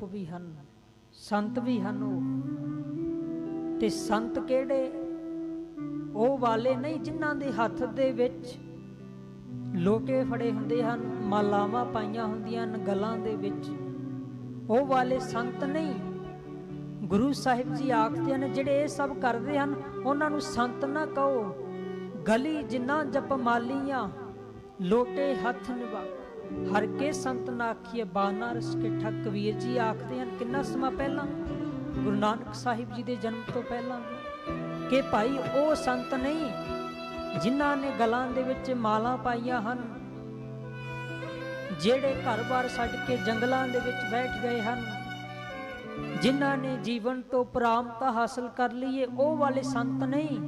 ਰੂਪ ਵੀ ਹਨ, ਸੰਤ ਵੀ ਹਨ ਉਹ। ਤੇ ਸੰਤ ਕਿਹੜੇ? ਉਹ ਵਾਲੇ ਨਹੀਂ ਜਿਨ੍ਹਾਂ ਦੇ ਹੱਥ ਦੇ ਵਿੱਚ ਲੋਟੇ ਫੜੇ ਹੁੰਦੇ ਹਨ, ਮਾਲਾਵਾਂ ਪਾਈਆਂ ਹੁੰਦੀਆਂ ਹਨ ਗਲਾਂ ਦੇ ਵਿੱਚ। ਉਹ ਵਾਲੇ ਸੰਤ ਨਹੀਂ। ਗੁਰੂ ਸਾਹਿਬ ਜੀ ਆਖਦੇ ਹਨ, ਜਿਹੜੇ ਇਹ ਸਭ ਕਰਦੇ ਹਨ, ਉਹਨਾਂ ਨੂੰ ਸੰਤ ਨਾ ਕਹੋ। ਗਲੀ ਜਿੰਨਾ ਜਪ ਮਾਲੀਆਂ ਲੋਟੇ ਹੱਥ ਨਿਵਾ ਹਰ ਕੇ ਸੰਤ ਨਾਖੀਏ ਬਾਨਾਰਸ ਕੇ ਠੱਕ ਕਬੀਰ ਜੀ ਆਖਦੇ ਹਨ, ਕਿੰਨਾ ਸਮਾਂ ਪਹਿਲਾਂ? ਗੁਰੂ ਨਾਨਕ ਸਾਹਿਬ ਜੀ ਦੇ ਜਨਮ ਤੋਂ ਪਹਿਲਾਂ ਕਿ ਭਾਈ ਉਹ ਸੰਤ ਨਹੀਂ, ਜਿਨ੍ਹਾਂ ਨੇ ਗਲਾਂ ਦੇ ਵਿੱਚ ਮਾਲਾ ਪਾਈਆਂ ਹਨ, ਜਿਹੜੇ ਘਰ-ਬਾਰ ਛੱਡ ਕੇ ਜੰਗਲਾਂ ਦੇ ਵਿੱਚ ਬੈਠ ਗਏ ਹਨ, ਜਿਨ੍ਹਾਂ ਨੇ ਜੀਵਨ ਤੋਂ ਪ੍ਰਾਮਤਾ ਹਾਸਲ ਕਰ ਲਈ ਏ ਉਹ ਵਾਲੇ ਸੰਤ ਨਹੀਂ।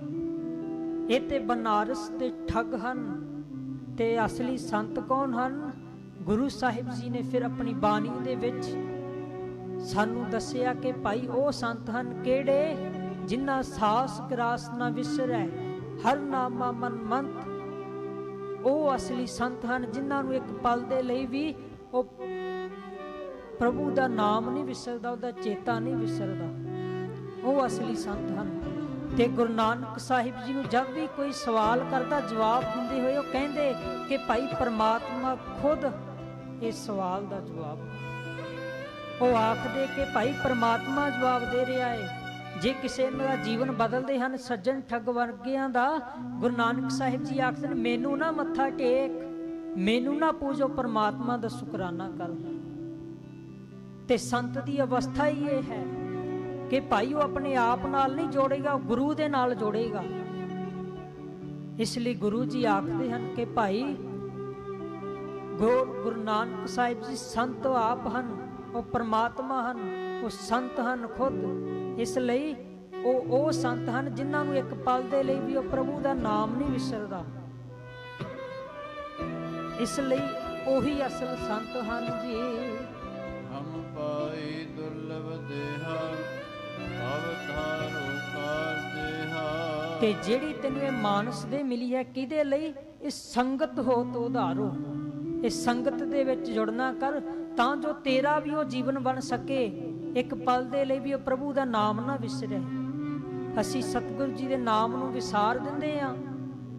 ਇਹ ਤੇ ਬਨਾਰਸ ਦੇ ਠੱਗ ਹਨ, ਤੇ ਅਸਲੀ ਸੰਤ ਕੌਣ ਹਨ? ਗੁਰੂ ਸਾਹਿਬ ਜੀ ਨੇ ਫਿਰ ਆਪਣੀ ਬਾਣੀ ਦੇ ਵਿੱਚ ਸਾਨੂੰ ਦੱਸਿਆ ਕਿ ਭਾਈ ਉਹ ਸੰਤ ਹਨ ਕਿਹੜੇ ਜਿਨ੍ਹਾਂ ਸਾਸ ਗਰਾਸ ਨਾ ਵਿਸਰੈ, ਹਰ ਨਾਮਾ ਮਨ ਮੰਤ ਉਹ ਅਸਲੀ ਸੰਤ ਹਨ ਜਿਨ੍ਹਾਂ ਨੂੰ ਇੱਕ ਪਲ ਦੇ ਲਈ ਵੀ ਉਹ ਪ੍ਰਭੂ ਦਾ ਨਾਮ ਨਹੀਂ ਵਿਸਰਦਾ, ਉਹਦਾ ਚੇਤਾ ਨਹੀਂ ਵਿਸਰਦਾ। ਉਹ ਅਸਲੀ ਸੰਤ ਹਨ। ਤੇ ਗੁਰੂ ਨਾਨਕ ਸਾਹਿਬ ਜੀ ਨੂੰ ਜਦ ਵੀ ਕੋਈ ਸਵਾਲ ਕਰਦਾ, ਜਵਾਬ ਦਿੰਦੇ ਹੋਏ ਉਹ ਕਹਿੰਦੇ ਕਿ ਭਾਈ ਪਰਮਾਤਮਾ ਖੁਦ ਇਸ ਸਵਾਲ ਦਾ ਜਵਾਬ। ਉਹ ਆਖਦੇ ਕਿ ਭਾਈ ਪਰਮਾਤਮਾ ਜਵਾਬ ਦੇ ਰਿਹਾ ਹੈ ਜੇ ਕਿਸੇ ਦਾ ਜੀਵਨ ਬਦਲਦੇ ਹਨ ਸੱਜਣ ਠੱਗ ਵਰਗਿਆਂ ਦਾ, ਗੁਰੂ ਨਾਨਕ ਸਾਹਿਬ ਜੀ ਆਖਦੇ ਨੇ, ਮੈਨੂੰ ਨਾ ਮੱਥਾ ਟੇਕ, ਮੈਨੂੰ ਨਾ ਪੂਜੋ ਪਰਮਾਤਮਾ ਦਾ ਸ਼ੁਕਰਾਨਾ ਕਰ। ਤੇ ਸੰਤ ਦੀ ਅਵਸਥਾ ਹੀ ਇਹ ਹੈ ਕਿ ਭਾਈ ਉਹ ਆਪਣੇ ਆਪ ਨਾਲ ਨਹੀਂ ਜੋੜੇਗਾ ਗੁਰੂ ਦੇ ਨਾਲ ਜੋੜੇਗਾ। ਇਸ ਲਈ ਗੁਰੂ ਜੀ ਆਖਦੇ ਹਨ ਕਿ ਭਾਈ ਗੁਰੂ ਗੁਰੂ ਨਾਨਕ ਸਾਹਿਬ ਜੀ ਸੰਤ ਆਪ ਹਨ ਉਹ ਪਰਮਾਤਮਾ ਹਨ ਉਹ ਸੰਤ ਹਨ ਖੁਦ। ਇਸ ਲਈ ਉਹ ਉਹ ਸੰਤ ਹਨ ਜਿਨ੍ਹਾਂ ਨੂੰ ਇੱਕ ਪਲ ਦੇ ਲਈ ਵੀ ਉਹ ਪ੍ਰਭੂ ਦਾ ਨਾਮ ਨਹੀਂ ਵਿਸਰਦਾ। ਇਸ ਲਈ ਉਹੀ ਅਸਲ ਸੰਤ ਹਨ ਜੀ। ਹਮ ਪਾਈ ਦੁਰਲਭ ਦੇਹਾ ਅਵਤਾਰੋ ਕਾਰ ਦੇਹਾ। ਤੇ ਜਿਹੜੀ ਤੈਨੂੰ ਇਹ ਮਾਨਸ ਦੇ ਮਿਲੀ ਹੈ ਕਿਹਦੇ ਲਈ? ਇਸ ਸੰਗਤ ਹੋ ਤੋ ਉਧਾਰੋ। ਇਹ ਸੰਗਤ ਦੇ ਵਿੱਚ ਜੁੜਨਾ ਕਰ, ਤਾਂ ਜੋ ਤੇਰਾ ਵੀ ਉਹ ਜੀਵਨ ਬਣ ਸਕੇ, ਇੱਕ ਪਲ ਦੇ ਲਈ ਵੀ ਉਹ ਪ੍ਰਭੂ ਦਾ ਨਾਮ ਨਾ ਵਿਸਰੇ। ਅਸੀਂ ਸਤਿਗੁਰੂ ਜੀ ਦੇ ਨਾਮ ਨੂੰ ਵਿਸਾਰ ਦਿੰਦੇ ਆ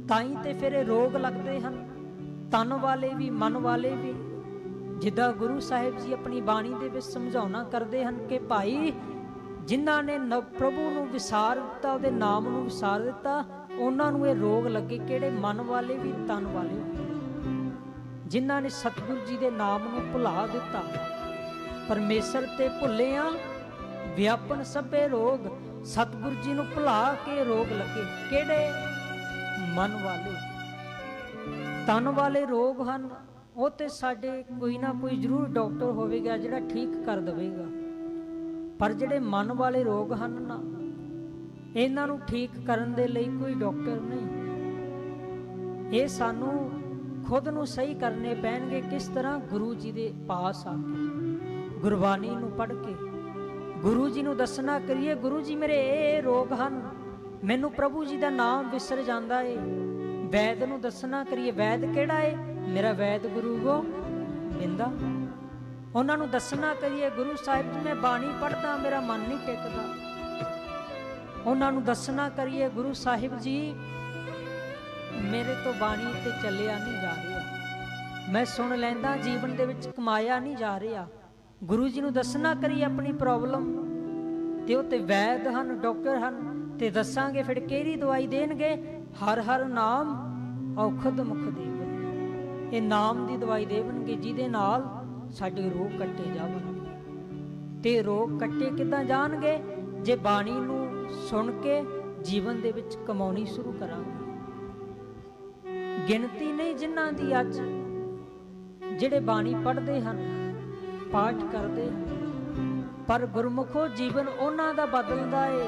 ਤਾਂ ਹੀ ਤੇ ਫਿਰ ਇਹ ਰੋਗ ਲੱਗਦੇ ਹਨ। ਤਨ ਵਾਲੇ ਵੀ, ਮਨ ਵਾਲੇ ਵੀ, ਜਿੱਦਾਂ ਗੁਰੂ ਸਾਹਿਬ ਜੀ ਆਪਣੀ ਬਾਣੀ ਦੇ ਵਿੱਚ ਸਮਝਾਉਣਾ ਕਰਦੇ ਹਨ ਕਿ ਭਾਈ, ਜਿਨ੍ਹਾਂ ਨੇ ਨ- ਪ੍ਰਭੂ ਨੂੰ ਵਿਸਾਰ ਦਿੱਤਾ, ਉਹਦੇ ਨਾਮ ਨੂੰ ਵਿਸਾਰ ਦਿੱਤਾ, ਉਹਨਾਂ ਨੂੰ ਇਹ ਰੋਗ ਲੱਗੇ ਕਿਹੜੇ ਮਨ ਵਾਲੇ ਵੀ, ਤਨ ਵਾਲੇ ਵੀ। ਜਿਨ੍ਹਾਂ ਨੇ ਸਤਿਗੁਰੂ ਜੀ ਦੇ ਨਾਮ ਨੂੰ ਭੁਲਾ ਦਿੱਤਾ। ਪਰਮੇਸ਼ਰ ਤੇ ਭੁੱਲੇ ਭੁੱਲਿਆ, ਵਿਆਪਨ ਸਭੇ ਰੋਗ, ਸਤਿਗੁਰੂ ਜੀ ਨੂੰ ਭੁਲਾ ਕੇ ਰੋਗ ਲੱਗੇ। ਕਿਹੜੇ? ਮਨ ਵਾਲੇ। ਤਨ ਵਾਲੇ ਰੋਗ ਹਨ, ਉਹ ਤੇ ਸਾਡੇ ਕੋਈ ਨਾ ਕੋਈ ਜ਼ਰੂਰ ਡਾਕਟਰ ਹੋਵੇਗਾ, ਜਿਹੜਾ ਠੀਕ ਕਰ ਦੇਵੇਗਾ। ਪਰ ਜਿਹੜੇ ਮਨ ਵਾਲੇ ਰੋਗ ਹਨ ਨਾ, ਇਹਨਾਂ ਨੂੰ ਠੀਕ ਕਰਨ ਦੇ ਲਈ ਕੋਈ ਡਾਕਟਰ ਨਹੀਂ। ਇਹ ਸਾਨੂੰ ਖੁਦ ਨੂੰ ਸਹੀ ਕਰਨੇ ਪੈਣਗੇ, ਕਿਸ ਤਰ੍ਹਾਂ? ਗੁਰੂ ਜੀ ਦੇ ਪਾਸ ਆ ਕੇ, ਗੁਰਬਾਣੀ ਨੂੰ ਪੜ੍ਹ ਕੇ, ਗੁਰੂ ਜੀ ਨੂੰ ਦੱਸਣਾ ਕਰੀਏ, ਗੁਰੂ ਜੀ ਮੇਰੇ ਇਹ ਰੋਗ ਹਨ, ਮੈਨੂੰ ਪ੍ਰਭੂ ਜੀ ਦਾ ਨਾਮ ਵਿਸਰ ਜਾਂਦਾ ਏ। ਵੈਦ ਨੂੰ ਦੱਸਣਾ ਕਰੀਏ, ਵੈਦ ਕਿਹੜਾ ਏ? ਮੇਰਾ ਵੈਦ ਗੁਰੂ ਗੋ ਬਿੰਦਾ। ਉਹਨਾਂ ਨੂੰ ਦੱਸਣਾ ਕਰੀਏ, ਗੁਰੂ ਸਾਹਿਬ ਜੀ ਮੈਂ ਬਾਣੀ ਪੜ੍ਹਦਾ, ਮੇਰਾ ਮਨ ਨਹੀਂ ਟਿਕਦਾ। ਉਹਨਾਂ ਨੂੰ ਦੱਸਣਾ ਕਰੀਏ, ਗੁਰੂ ਸਾਹਿਬ ਜੀ ਮੇਰੇ ਤੋਂ ਬਾਣੀ ਤੇ ਚੱਲਿਆ ਨਹੀਂ ਜਾ ਰਿਹਾ। ਮੈਂ ਸੁਣ ਲੈਂਦਾ, ਜੀਵਨ ਦੇ ਵਿੱਚ ਕਮਾਇਆ ਨਹੀਂ ਜਾ ਰਿਹਾ। ਗੁਰੂ ਜੀ ਨੂੰ ਦੱਸਣਾ ਕਰੀ ਆਪਣੀ ਪ੍ਰੋਬਲਮ ਤੇ ਉਹ ਤੇ ਵੈਦ ਹਨ, ਡਾਕਟਰ ਹਨ, ਤੇ ਦੱਸਾਂਗੇ ਫਿਰ ਕਿਹੜੀ ਦਵਾਈ ਦੇਣਗੇ? ਹਰ ਹਰ ਨਾਮ ਔਖਦ ਮੁਖ ਦੇਵ ਇਹ ਨਾਮ ਦੀ ਦਵਾਈ ਦੇਵਣਗੇ ਜਿਹਦੇ ਨਾਲ ਸਾਡੇ ਰੋਗ ਕੱਟੇ ਜਾਵਣ ਤੇ ਰੋਗ ਕੱਟੇ ਕਿੱਦਾਂ ਜਾਣਗੇ? ਜੇ ਬਾਣੀ ਨੂੰ ਸੁਣ ਕੇ ਜੀਵਨ ਦੇ ਵਿੱਚ ਕਮਾਉਣੀ ਸ਼ੁਰੂ ਕਰਾਂਗੇ। ਗਿਣਤੀ ਨਹੀਂ ਜਿਨ੍ਹਾਂ ਦੀ ਅੱਜ। ਜਿਹੜੇ ਬਾਣੀ ਪੜ੍ਹਦੇ ਹਨ, ਪਾਠ ਕਰਦੇ ਹਨ, ਪਰ ਗੁਰਮੁਖੋ ਜੀਵਨ ਉਹਨਾਂ ਦਾ ਬਦਲਦਾ ਏ,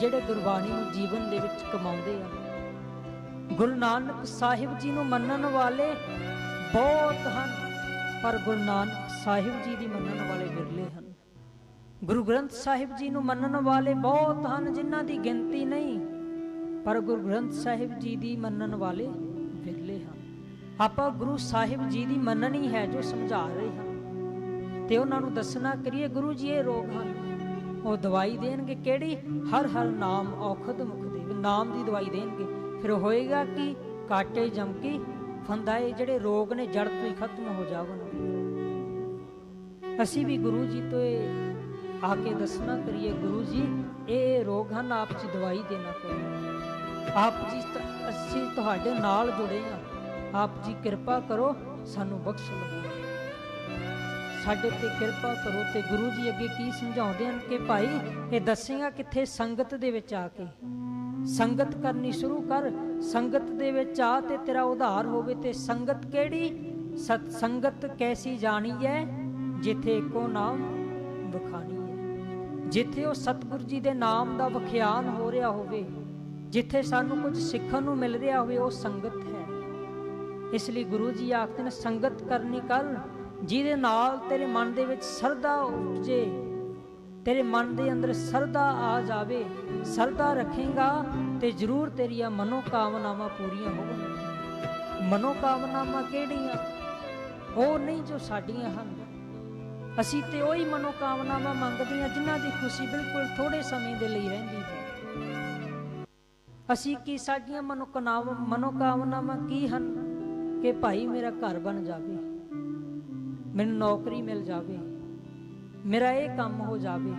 ਜਿਹੜੇ ਗੁਰਬਾਣੀ ਨੂੰ ਜੀਵਨ ਦੇ ਵਿੱਚ ਕਮਾਉਂਦੇ ਹਨ। ਗੁਰੂ ਨਾਨਕ ਸਾਹਿਬ ਜੀ ਨੂੰ ਮੰਨਣ ਵਾਲੇ ਬਹੁਤ ਹਨ, ਪਰ ਗੁਰੂ ਨਾਨਕ ਸਾਹਿਬ ਜੀ ਦੀ ਮੰਨਣ ਵਾਲੇ ਵਿਰਲੇ ਹਨ। ਗੁਰੂ ਗ੍ਰੰਥ ਸਾਹਿਬ ਜੀ ਨੂੰ ਮੰਨਣ ਵਾਲੇ ਬਹੁਤ ਹਨ, ਜਿਨ੍ਹਾਂ ਦੀ ਗਿਣਤੀ ਨਹੀਂ, ਪਰ ਗੁਰੂ ਗ੍ਰੰਥ ਸਾਹਿਬ ਜੀ ਦੀ ਮੰਨਣ ਵਾਲੇ ਵਿਰਲੇ ਹਨ ਆਪਾਂ ਗੁਰੂ ਸਾਹਿਬ ਜੀ ਦੀ ਮੰਨਣੀ ਹੈ ਜੋ ਸਮਝਾ ਰਹੇ ਹਨ ਤੇ ਉਹਨਾਂ ਨੂੰ ਦੱਸਣਾ, ਕਰੀਏ ਗੁਰੂ ਜੀ, ਇਹ ਰੋਗ ਹਨ। ਉਹ ਦਵਾਈ ਦੇਣਗੇ, ਕਿਹੜੀ? ਹਰ ਹਰ ਨਾਮ ਔਖਦ ਮੁਖ ਦੇ ਨਾਮ ਦੀ ਦਵਾਈ ਦੇਣਗੇ। ਫਿਰ ਹੋਏਗਾ ਕਿ? ਕਾਟੇ ਜਮਕੀ, ਫੰਦਾਏ ਜਿਹੜੇ ਰੋਗ ਨੇ, ਜੜ ਤੋਂ ਹੀ ਖਤਮ ਹੋ ਜਾਵਣਗੇ ਅਸੀਂ ਵੀ ਗੁਰੂ ਜੀ ਤੋਂ ਆ ਕੇ ਦੱਸਣਾ, ਕਰੀਏ ਗੁਰੂ ਜੀ, ਇਹ ਰੋਗ ਹਨ, ਆਪ ਜੀ ਦਵਾਈ ਦੇਣਾ ਕਰੋ ਆਪ ਜੀ ਅਸੀਂ ਤੁਹਾਡੇ ਨਾਲ ਜੁੜੇ ਹਾਂ। ਆਪ ਜੀ ਕਿਰਪਾ ਕਰੋ ਸਾਨੂੰ ਬਖਸ਼ ਲਵੋ ਸਾਡੇ ਤੇ ਕਿਰਪਾ ਕਰੋ ਤੇ ਗੁਰੂ ਜੀ ਅੱਗੇ ਕੀ ਸਮਝਾਉਂਦੇ ਹਨ ਕਿ ਭਾਈ, ਇਹ ਦੱਸੇਗਾ ਕਿੱਥੇ ਸੰਗਤ ਦੇ ਵਿੱਚ ਆ ਕੇ। ਸੰਗਤ ਕਰਨੀ ਸ਼ੁਰੂ ਕਰ। ਸੰਗਤ ਦੇ ਵਿੱਚ ਆ ਤੇ ਤੇਰਾ ਉਧਾਰ ਹੋਵੇ ਤੇ ਸੰਗਤ ਕਿਹੜੀ? ਸਤ ਸੰਗਤ ਕੈਸੀ ਜਾਣੀ ਹੈ ਜਿੱਥੇ ਇੱਕੋ ਨਾਮ ਵਖਾਣੀ ਹੈ ਜਿੱਥੇ ਉਹ ਸਤਿਗੁਰੂ ਜੀ ਦੇ ਨਾਮ ਦਾ ਵਖਿਆਨ ਹੋ ਰਿਹਾ ਹੋਵੇ ਜਿੱਥੇ ਸਾਨੂੰ ਕੁਝ ਸਿੱਖਣ ਨੂੰ ਮਿਲ ਰਿਹਾ ਹੋਵੇ, ਉਹ ਸੰਗਤ ਹੈ। ਇਸ ਲਈ ਗੁਰੂ ਜੀ ਆਖਦੇ ਨੇ, ਸੰਗਤ ਕਰਨੀ ਕਰ ਜਿਹਦੇ ਨਾਲ ਤੇਰੇ ਮਨ ਦੇ ਵਿੱਚ ਸਰਦਾ ਉਪਜੇ, ਤੇਰੇ ਮਨ ਦੇ ਅੰਦਰ ਸਰਦਾ ਆ ਜਾਵੇ, ਸਰਦਾ ਰੱਖੇਗਾ ਤੇ ਜ਼ਰੂਰ ਤੇਰੀਆਂ ਮਨੋ ਕਾਮਨਾਵਾਂ ਪੂਰੀਆਂ ਹੋਣਗੀਆਂ। ਮਨੋ ਕਾਮਨਾਵਾਂ ਕਿਹੜੀਆਂ? ਉਹ ਨਹੀਂ ਜੋ ਸਾਡੀਆਂ ਹਨ। ਅਸੀਂ ਤੇ ਉਹੀ ਮਨੋ ਕਾਮਨਾਵਾਂ ਮੰਗਦੇ ਹਾਂ ਜਿਨ੍ਹਾਂ ਦੀ ਖੁਸ਼ੀ ਬਿਲਕੁਲ ਥੋੜੇ ਸਮੇਂ ਦੇ ਲਈ ਰਹਿੰਦੀ ਹੈ। ਅਸੀਂ ਕੀ ਸਾਡੀਆਂ ਮਨੋਕਾਮਨਾਵਾਂ ਮਨੋਕਾਮਨਾਵਾਂ ਕੀ ਹਨ? ਕਿ ਭਾਈ ਮੇਰਾ ਘਰ ਬਣ ਜਾਵੇ, ਮੈਨੂੰ ਨੌਕਰੀ ਮਿਲ ਜਾਵੇ, ਮੇਰਾ ਇਹ ਕੰਮ ਹੋ ਜਾਵੇ।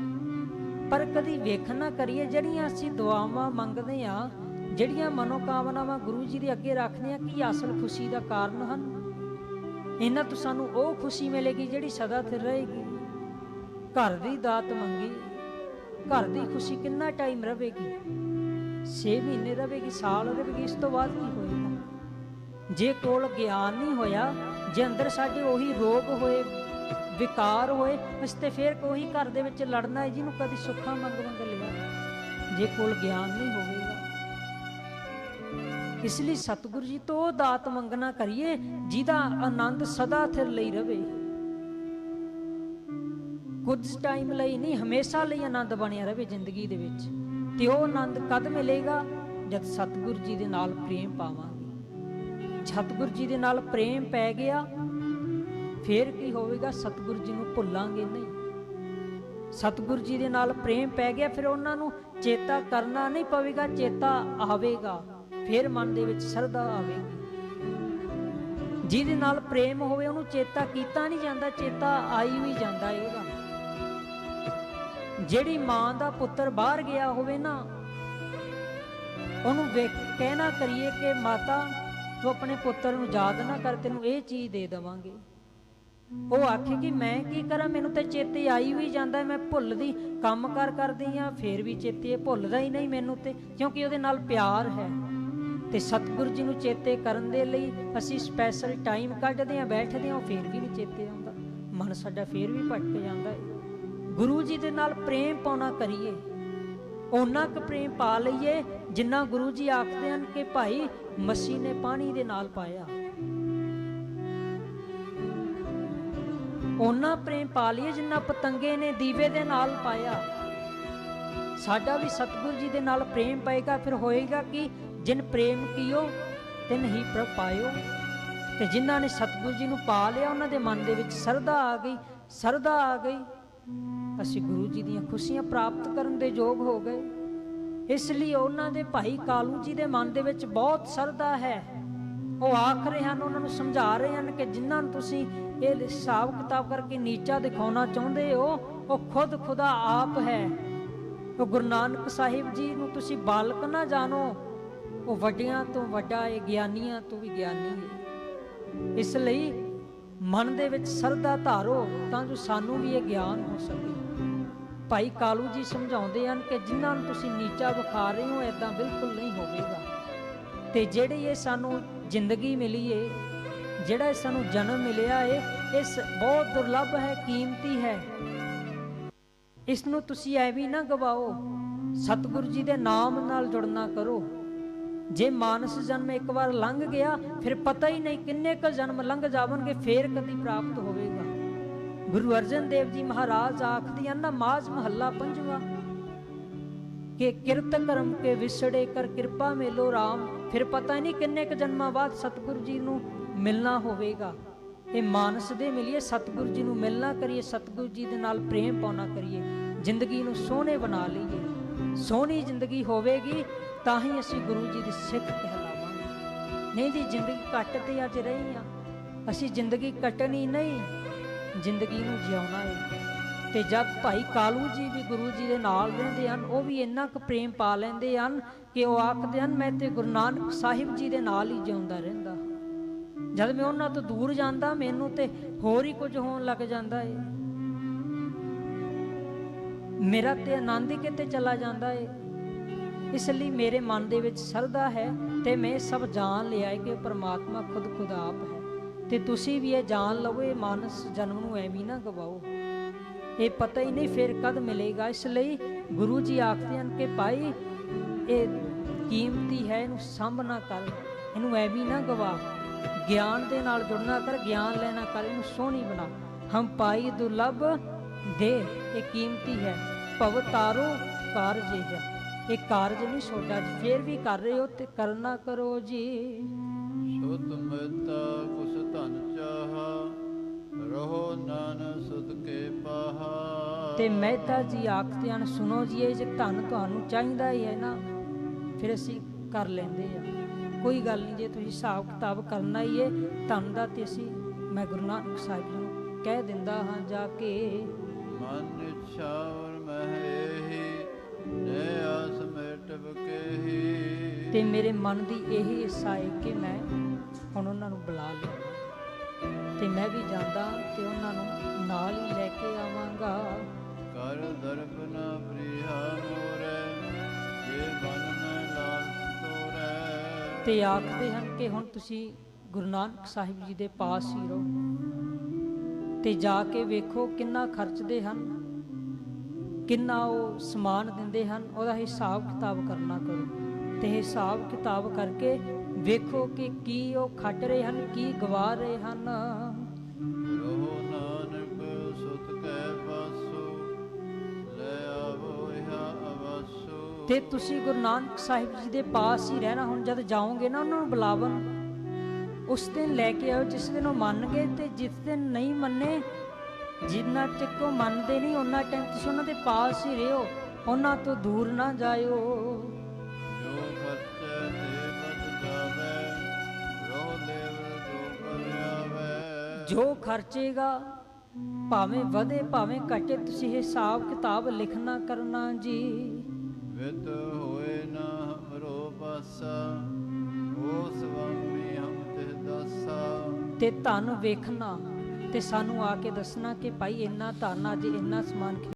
ਪਰ ਕਦੀ ਵੇਖ ਨਾ ਕਰੀਏ ਜਿਹੜੀਆਂ ਅਸੀਂ ਦੁਆਵਾਂ ਮੰਗਦੇ ਆ ਜਿਹੜੀਆਂ ਮਨੋਕਾਮਨਾਵਾਂ ਗੁਰੂ ਜੀ ਦੇ ਅੱਗੇ ਰੱਖਦੇ ਆ ਕੀ ਅਸਲ ਖੁਸ਼ੀ ਦਾ ਕਾਰਨ ਹਨ? ਇਹਨਾਂ ਤੋਂ ਸਾਨੂੰ ਉਹ ਖੁਸ਼ੀ ਮਿਲੇਗੀ ਜਿਹੜੀ ਸਦਾ ਸਥਿਰ ਰਹੇਗੀ। ਘਰ ਦੀ ਦਾਤ ਮੰਗੀ, ਘਰ ਦੀ ਖੁਸ਼ੀ ਕਿੰਨਾ ਟਾਈਮ ਰਹੇਗੀ 6 ਮਹੀਨੇ ਰਹੇਗੀ ਸਾਲ ਰਹੇਗੀ ਇਸ ਤੋਂ ਬਾਅਦ ਕੀ ਹੋਏਗਾ? ਜੇ ਕੋਲ ਗਿਆਨ ਨਹੀਂ ਹੋਇਆ, ਜੇ ਅੰਦਰ ਸਾਡੇ ਉਹੀ ਰੋਗ ਹੋਏ, ਵਿਕਾਰ ਹੋਏ, ਅਸੀਂ ਤੇ ਫੇਰ ਕੋਈ ਘਰ ਦੇ ਵਿੱਚ ਲੜਨਾ ਹੈ, ਜਿਹਨੂੰ ਕਦੀ ਸੁੱਖਾ ਮੰਗ ਮੰਗ ਲਿਆ। ਜੇ ਕੋਲ ਗਿਆਨ ਨਹੀਂ ਹੋਵੇਗਾ, ਇਸ ਲਈ ਸਤਿਗੁਰੂ ਜੀ ਤੋਂ ਉਹ ਦਾਤ ਮੰਗਣਾ ਕਰੀਏ, ਜਿਹਦਾ ਆਨੰਦ ਸਦਾ ਥਿਰ ਲਈ ਰਵੇ। ਕੁਝ ਟਾਈਮ ਲਈ ਨਹੀਂ, ਹਮੇਸ਼ਾ ਲਈ ਆਨੰਦ ਬਣਿਆ ਰਵੇ ਜ਼ਿੰਦਗੀ ਦੇ ਵਿੱਚ। ਤੇ ਉਹ ਆਨੰਦ ਕਦ ਮਿਲੇਗਾ ਜਦ ਸਤਿਗੁਰੂ ਜੀ ਦੇ ਨਾਲ ਪ੍ਰੇਮ ਪਾਵਾਂਗੇ। ਸਤਿਗੁਰੂ ਜੀ ਦੇ ਨਾਲ ਪ੍ਰੇਮ ਪੈ ਗਿਆ, ਫੇਰ ਕੀ ਹੋਵੇਗਾ? ਸਤਿਗੁਰੂ ਜੀ ਨੂੰ ਭੁੱਲਾਂਗੇ ਨਹੀਂ। ਸਤਿਗੁਰੂ ਜੀ ਦੇ ਨਾਲ ਪ੍ਰੇਮ ਪੈ ਗਿਆ, ਫਿਰ ਉਹਨਾਂ ਨੂੰ ਚੇਤਾ ਕਰਨਾ ਨਹੀਂ ਪਵੇਗਾ, ਚੇਤਾ ਆਵੇਗਾ, ਫਿਰ ਮਨ ਦੇ ਵਿੱਚ ਸਰਦਾ ਆਵੇਗੀ। ਜਿਹਦੇ ਨਾਲ ਪ੍ਰੇਮ ਹੋਵੇ, ਉਹਨੂੰ ਚੇਤਾ ਕੀਤਾ ਨਹੀਂ ਜਾਂਦਾ, ਚੇਤਾ ਆਈ ਵੀ ਜਾਂਦਾ ਹੈ ਜਿਹੜੀ ਮਾਂ ਦਾ ਪੁੱਤਰ ਬਾਹਰ ਗਿਆ ਹੋਵੇ ਨਾ, ਉਹਨੂੰ ਵੇਖ ਕਹਿਣਾ ਕਰੀਏ ਕਿ ਮਾਤਾ, ਤੂੰ ਆਪਣੇ ਪੁੱਤਰ ਨੂੰ ਯਾਦ ਨਾ ਕਰ, ਤੈਨੂੰ ਇਹ ਚੀਜ਼ ਦੇ ਦੇਵਾਂਗੇ। ਉਹ ਆਖੇ ਕਿ ਮੈਂ ਕੀ ਕਰਾਂ? ਮੈਨੂੰ ਤਾਂ ਚੇਤੇ ਆਈ ਵੀ ਜਾਂਦਾ, ਮੈਂ ਭੁੱਲਦੀ, ਕੰਮ ਕਰ ਕਰਦੀ ਆ ਫੇਰ ਵੀ ਚੇਤੇ ਭੁੱਲਦਾ ਹੀ ਨਹੀਂ ਮੈਨੂੰ ਤੇ, ਕਿਉਂਕਿ ਉਹਦੇ ਨਾਲ ਪਿਆਰ ਹੈ। ਤੇ ਸਤਿਗੁਰੂ ਜੀ ਨੂੰ ਚੇਤੇ ਕਰਨ ਦੇ ਲਈ ਅਸੀਂ ਸਪੈਸ਼ਲ ਟਾਈਮ ਕੱਢਦੇ ਆ ਬੈਠਦੇ ਆ ਫੇਰ ਵੀ ਨਹੀਂ ਚੇਤੇ ਆਉਂਦਾ। ਮਨ ਸਾਡਾ ਫੇਰ ਵੀ ਭਟਕ ਜਾਂਦਾ ਹੈ। ਗੁਰੂ ਜੀ ਦੇ ਨਾਲ ਪ੍ਰੇਮ ਪਾਉਣਾ ਕਰੀਏ। ਉਹਨਾਂ ਕੁ ਪ੍ਰੇਮ ਪਾ ਲਈਏ ਜਿੰਨਾ ਗੁਰੂ ਜੀ ਆਖਦੇ ਹਨ ਕਿ ਭਾਈ ਮੱਸੀ ਨੇ ਪਾਣੀ ਦੇ ਨਾਲ ਪਾਇਆ। ਉਹਨਾਂ ਪ੍ਰੇਮ ਪਾ ਲਈਏ ਜਿੰਨਾ ਪਤੰਗੇ ਨੇ ਦੀਵੇ ਦੇ ਨਾਲ ਪਾਇਆ। ਸਾਡਾ ਵੀ ਸਤਿਗੁਰੂ ਜੀ ਦੇ ਨਾਲ ਪ੍ਰੇਮ ਪਏਗਾ, ਫਿਰ ਹੋਏਗਾ ਕਿ? ਜਿਨ ਪ੍ਰੇਮ ਕੀਓ, ਤਿਨ ਹੀ ਪ੍ਰਭ ਪਾਇਓ। ਤੇ ਜਿਨ੍ਹਾਂ ਨੇ ਸਤਿਗੁਰੂ ਜੀ ਨੂੰ ਪਾ ਲਿਆ, ਉਹਨਾਂ ਦੇ ਮਨ ਦੇ ਵਿੱਚ ਸਰਦਾ ਆ ਗਈ ਸਰਦਾ ਆ ਗਈ। ਅਸੀਂ ਗੁਰੂ ਜੀ ਦੀਆਂ ਖੁਸ਼ੀਆਂ ਪ੍ਰਾਪਤ ਕਰਨ ਦੇ ਯੋਗ ਹੋ ਗਏ। ਇਸ ਲਈ ਉਹਨਾਂ ਦੇ ਭਾਈ ਕਾਲੂ ਜੀ ਦੇ ਮਨ ਦੇ ਵਿੱਚ ਬਹੁਤ ਸਰਦਾ ਹੈ। ਉਹ ਆਖ ਰਹੇ ਹਨ, ਉਹਨਾਂ ਨੂੰ ਸਮਝਾ ਰਹੇ ਹਨ ਕਿ ਜਿਨ੍ਹਾਂ ਨੂੰ ਤੁਸੀਂ ਇਹ ਹਿਸਾਬ ਕਿਤਾਬ ਕਰਕੇ ਨੀਚਾ ਦਿਖਾਉਣਾ ਚਾਹੁੰਦੇ ਹੋ, ਉਹ ਖੁਦ ਖੁਦਾ ਆਪ ਹੈ। ਉਹ ਗੁਰੂ ਨਾਨਕ ਸਾਹਿਬ ਜੀ ਨੂੰ ਤੁਸੀਂ ਬਾਲਕ ਨਾ ਜਾਣੋ, ਉਹ ਵੱਡਿਆਂ ਤੋਂ ਵੱਡਾ ਹੈ ਗਿਆਨੀਆਂ ਤੋਂ ਵੀ ਗਿਆਨੀ ਹੈ ਇਸ ਲਈ ਮਨ ਦੇ ਵਿੱਚ ਸਰਦਾ ਧਾਰੋ ਤਾਂ ਜੋ ਸਾਨੂੰ ਵੀ ਇਹ ਗਿਆਨ ਹੋ ਸਕੇ। ਭਾਈ ਕਾਲੂ ਜੀ ਸਮਝਾਉਂਦੇ ਹਨ ਕਿ ਜਿਨ੍ਹਾਂ ਨੂੰ ਤੁਸੀਂ ਨੀਚਾ ਵਿਖਾ ਰਹੇ ਹੋ ਐਦਾਂ ਬਿਲਕੁਲ ਨਹੀਂ ਹੋਵੇਗਾ। ਤੇ ਜਿਹੜੀ ਇਹ ਸਾਨੂੰ ਜ਼ਿੰਦਗੀ ਮਿਲੀ ਏ, ਜਿਹੜਾ ਇਹ ਸਾਨੂੰ ਜਨਮ ਮਿਲਿਆ ਏ, ਇਸ ਬਹੁਤ ਦੁਰਲੱਭ ਹੈ, ਕੀਮਤੀ ਹੈ। ਇਸ ਨੂੰ ਤੁਸੀਂ ਐਵੇਂ ਨਾ ਗਵਾਓ, ਸਤਿਗੁਰੂ ਜੀ ਦੇ ਨਾਮ ਨਾਲ ਜੁੜਨਾ ਕਰੋ। ਜੇ ਮਾਨਸ ਜਨਮ ਇੱਕ ਵਾਰ ਲੰਘ ਗਿਆ, ਫਿਰ ਪਤਾ ਹੀ ਨਹੀਂ ਕਿੰਨੇ ਕ ਜਨਮ ਲੰਘ ਜਾਵਣਗੇ, ਫੇਰ ਕਦੀ ਪ੍ਰਾਪਤ ਹੋਵੇਗਾ। ਗੁਰੂ ਅਰਜਨ ਦੇਵ ਜੀ ਮਹਾਰਾਜ ਆਖਦੇ ਹਨ ਨਾ ਮਾਜ਼ ਮਹੱਲਾ ਪੰਜਵਾ। ਕਿ ਕਿਰਤ ਕਰਮ ਕੇ ਵਿਸੜੇ ਕਰ ਕਿਰਪਾ ਮੇਲੋ RAM ਫਿਰ ਪਤਾ ਨਹੀਂ ਕਿੰਨੇ ਕ ਜਨਮਾਂ ਬਾਅਦ ਸਤਿਗੁਰੂ ਜੀ ਨੂੰ ਮਿਲਣਾ ਹੋਵੇਗਾ। ਇਹ ਮਾਨਸ ਦੇ ਮਿਲੀਏ, ਸਤਿਗੁਰੂ ਜੀ ਨੂੰ ਮਿਲਣਾ ਕਰੀਏ, ਸਤਿਗੁਰੂ ਜੀ ਦੇ ਨਾਲ ਪ੍ਰੇਮ ਪਾਉਣਾ ਕਰੀਏ। ਜ਼ਿੰਦਗੀ ਨੂੰ ਸੋਹਣੇ ਬਣਾ ਲਈਏ। ਸੋਹਣੀ ਜ਼ਿੰਦਗੀ ਹੋਵੇਗੀ, ਤਾਂ ਹੀ ਅਸੀਂ ਗੁਰੂ ਜੀ ਦੀ ਸਿੱਖ ਕਹਿਲਾਵਾਂਗੇ। ਨਹੀਂ ਦੀ ਜ਼ਿੰਦਗੀ ਕੱਟ ਤੇ ਅੱਜ ਰਹੀ ਆ। ਅਸੀਂ ਜ਼ਿੰਦਗੀ ਕੱਟਣੀ ਨਹੀਂ। ਜ਼ਿੰਦਗੀ ਨੂੰ ਜਿਉਣਾ ਹੈ ਤੇ ਜਦ ਭਾਈ ਕਾਲੂ ਜੀ ਵੀ ਗੁਰੂ ਜੀ ਦੇ ਨਾਲ ਰਹਿੰਦੇ ਹਨ, ਉਹ ਵੀ ਇੰਨਾ ਕੁ ਪ੍ਰੇਮ ਪਾ ਲੈਂਦੇ ਹਨ ਕਿ ਉਹ ਆਖਦੇ ਹਨ, ਮੈਂ ਤੇ ਗੁਰੂ ਨਾਨਕ ਸਾਹਿਬ ਜੀ ਦੇ ਨਾਲ ਹੀ ਜਿਉਂਦਾ ਰਹਿੰਦਾ। ਜਦ ਮੈਂ ਉਹਨਾਂ ਤੋਂ ਦੂਰ ਜਾਂਦਾ, ਮੈਨੂੰ ਤੇ ਹੋਰ ਹੀ ਕੁਝ ਹੋਣ ਲੱਗ ਜਾਂਦਾ ਏ। ਮੇਰਾ ਤੇ ਆਨੰਦ ਹੀ ਕਿਤੇ ਚਲਾ ਜਾਂਦਾ ਏ। ਇਸ ਲਈ ਮੇਰੇ ਮਨ ਦੇ ਵਿੱਚ ਸਰਦਾ ਹੈ ਤੇ ਮੈਂ ਸਭ ਜਾਣ ਲਿਆ ਏ ਕਿ ਪਰਮਾਤਮਾ ਖੁਦ ਖੁਦ ਆਪ ਹੈ। ਤੇ ਤੁਸੀਂ ਵੀ ਇਹ ਜਾਣ ਲਵੋ, ਇਹ ਮਾਨਸ ਜਨਮ ਨੂੰ ਐਵੇਂ ਨਾ ਗਵਾਓ। ਇਹ ਪਤਾ ਹੀ ਨਹੀਂ ਫਿਰ ਕਦ ਮਿਲੇਗਾ। ਇਸ ਲਈ ਗੁਰੂ ਜੀ ਆਖਦੇ ਹਨ ਕਿ ਭਾਈ, ਇਹ ਕੀਮਤੀ ਹੈ, ਇਹਨੂੰ ਸਾਂਭਣਾ ਕਰ। ਇਹਨੂੰ ਐਵੇਂ ਨਾ ਗਵਾ। ਗਿਆਨ ਦੇ ਨਾਲ ਜੁੜਨਾ ਕਰ, ਗਿਆਨ ਲੈਣਾ ਕਰ, ਇਹਨੂੰ ਸੋਹਣੀ ਬਣਾ। ਹਮ ਪਾਈ ਦੁਰਲਭ ਦੇ ਇਹ ਕੀਮਤੀ ਹੈ। ਭਵ ਤਾਰੋ ਕਾਰਜ ਹੈ। ਇਹ ਕਾਰਜ ਨਹੀਂ ਛੋਟਾ ਜੀ ਫੇਰ ਵੀ ਕਰ ਰਹੇ ਹੋ ਤੇ ਕਰਨਾ ਕਰੋ ਜੀ। ਸੁਤ ਮਤਾ ਧਨ ਚਾਹਾ ਰਹੋ ਨਾਨਕ ਸੁਧ ਕੇ ਪਾਹਾ ਤੇ ਮਹਿਤਾ ਜੀ ਆਖਦੇ ਹਨ ਸੁਣੋ ਜੀ ਇਹ ਜੇ ਧਨ ਤੁਹਾਨੂੰ ਚਾਹੀਦਾ ਹੀ ਹੈ ਨਾ ਫਿਰ ਅਸੀਂ ਕਰ ਲੈਂਦੇ ਆ ਕੋਈ ਗੱਲ ਨਹੀਂ ਜੇ ਤੁਸੀਂ ਹਿਸਾਬ ਕਿਤਾਬ ਕਰਨਾ ਹੀ ਹੈ ਧਨ ਦਾ ਤੇ ਅਸੀਂ ਮੈਂ ਗੁਰੂ ਨਾਨਕ ਸਾਹਿਬ ਜੀ ਨੂੰ ਕਹਿ ਦਿੰਦਾ ਹਾਂ ਜਾ ਕੇ। ਮਨ ਇੱਛਾ ਔਰ ਮਹਿ ਨੇ ਆਸ ਮਿਟਬ ਕੇਹੀ ਤੇ ਮੇਰੇ ਮਨ ਦੀ ਇਹੀ ਇੱਛਾ ਹੈ ਕਿ ਮੈਂ ਹੁਣ ਉਹਨਾਂ ਨੂੰ ਬੁਲਾ ਲਿਆ ਤੇ ਮੈਂ ਵੀ ਜਾਂਦਾ ਤੇ ਉਹਨਾਂ ਨੂੰ ਨਾਲ ਹੀ ਲੈ ਕੇ ਆਵਾਂਗਾ। ਕਰ ਦਰਪ ਨਾ ਪ੍ਰਿਆ ਮੋਰੇ ਜੇ ਬਨ ਮੈਂ ਲਾਲਚ ਤੋਰੇ। ਤੇ ਆਖਦੇ ਹਨ ਕਿ ਹੁਣ ਤੁਸੀਂ ਗੁਰੂ ਨਾਨਕ ਸਾਹਿਬ ਜੀ ਦੇ ਪਾਸ ਹੀ ਰਹੋ। ਤੇ ਜਾ ਕੇ ਵੇਖੋ ਕਿੰਨਾ ਖਰਚਦੇ ਹਨ ਕਿੰਨਾ ਉਹ ਸਮਾਨ ਦਿੰਦੇ ਹਨ ਉਹਦਾ ਹਿਸਾਬ ਕਿਤਾਬ ਕਰਨਾ ਕਰੋ। ਤੇ ਹਿਸਾਬ ਕਿਤਾਬ ਕਰਕੇ ਵੇਖੋ ਕਿ ਕੀ ਉਹ ਖੱਟ ਰਹੇ ਹਨ ਕੀ ਗਵਾ ਰਹੇ ਹਨ। ਤੇ ਤੁਸੀਂ ਗੁਰੂ ਨਾਨਕ ਸਾਹਿਬ ਜੀ ਦੇ ਪਾਸ ਹੀ ਰਹਿਣਾ ਹੁਣ ਜਦ ਜਾਓਗੇ ਨਾ ਉਹਨਾਂ ਨੂੰ ਬੁਲਾਵਣ ਉਸ ਦਿਨ ਲੈ ਕੇ ਆਓ ਜਿਸ ਦਿਨ ਉਹ ਮੰਨ ਗਏ ਤੇ ਜਿਸ ਦਿਨ ਨਹੀਂ ਮੰਨੇ ਜਿੰਨਾ ਚਿਰ ਉਹ ਮੰਨਦੇ ਨਹੀਂ ਉਹਨਾਂ ਟਾਈਮ ਤੁਸੀਂ ਉਹਨਾਂ ਦੇ ਪਾਸ ਹੀ ਰਹੋ ਉਹਨਾਂ ਤੋਂ ਦੂਰ ਨਾ ਜਾਇਓ। ਜੋ ਜਾਵੇ ਰੋ ਕਰਿਆਵੇ। ਜੋ ਖਰਚੇਗਾ ਭਾਵੇਂ ਵਧੇ ਭਾਵੇਂ ਘਟੇ ਤੁਸੀਂ ਹਿਸਾਬ ਕਿਤਾਬ ਲਿਖਣਾ ਕਰਨਾ ਜੀ। ਵਿਤ ਹੋਏ ਨਾ ਹਮਰੋ ਪਾਸਾ ਓ ਸਵਾਮੀ ਹਮ ਤੇ ਦਾਸਾ। ਤੇ ਧਨ ਵੇਖਣਾ ਤੇ ਸਾਨੂੰ ਆ ਕੇ ਦੱਸਣਾ ਕਿ ਭਾਈ ਇੰਨਾ ਧਨ ਅੱਜ ਇੰਨਾ ਸਮਾਨ